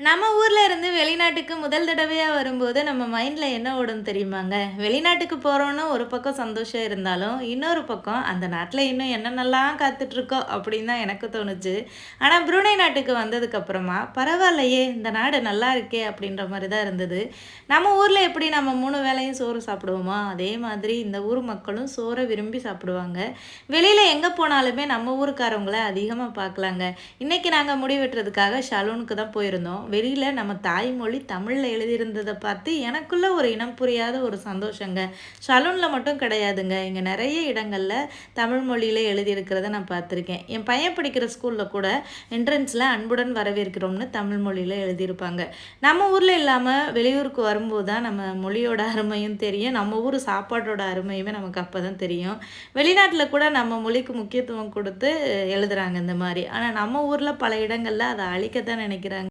நம்ம ஊரில் இருந்து வெளிநாட்டுக்கு முதல் தடவையாக வரும்போது நம்ம மைண்டில் என்ன ஓடும் தெரியுமாங்க? வெளிநாட்டுக்கு போகிறோன்னு ஒரு பக்கம் சந்தோஷம் இருந்தாலும், இன்னொரு பக்கம் அந்த நாட்டில் இன்னும் என்னென்னலாம் காத்துட்ருக்கோ அப்படின்னு தான் எனக்கு தோணுச்சு. ஆனால் புருணை நாட்டுக்கு வந்ததுக்கப்புறமா பரவாயில்லையே இந்த நாடு நல்லா இருக்கே அப்படின்ற மாதிரி தான் இருந்தது. நம்ம ஊரில் எப்படி நம்ம மூணு வேளையும் சோறு சாப்பிடுவோமோ, அதே மாதிரி இந்த ஊர் மக்களும் சோறை விரும்பி சாப்பிடுவாங்க. வெளியில் எங்கே போனாலுமே நம்ம ஊருக்காரவங்கள அதிகமாக பார்க்கலாங்க. இன்னைக்கு நாங்கள் முடி வெட்டுறதுக்காக தான் போயிருந்தோம். வெளியில் நம்ம தாய்மொழி தமிழில் எழுதியிருந்ததை பார்த்து எனக்குள்ள ஒரு இனம் புரியாத ஒரு சந்தோஷங்க. சலூனில் மட்டும் கிடையாதுங்க. இங்கே நிறைய இடங்களில் தமிழ் மொழியில் எழுதியிருக்கிறத நான் பார்த்துருக்கேன். என் பையன் படிக்கிற ஸ்கூலில் கூட என்ட்ரன்ஸில் அன்புடன் வரவேற்கிறோம்னு தமிழ் மொழியில் எழுதியிருப்பாங்க. நம்ம ஊரில் இல்லாமல் வெளியூருக்கு வரும்போது தான் நம்ம மொழியோட அருமையும் தெரியும். நம்ம ஊர் சாப்பாட்டோட அருமையுமே நமக்கு அப்போ தான் தெரியும். வெளிநாட்டில் கூட நம்ம மொழிக்கு முக்கியத்துவம் கொடுத்து எழுதுறாங்க இந்த மாதிரி ஆனால் நம்ம ஊரில் பல இடங்களில் அதை அழிக்க தான் நினைக்கிறாங்க.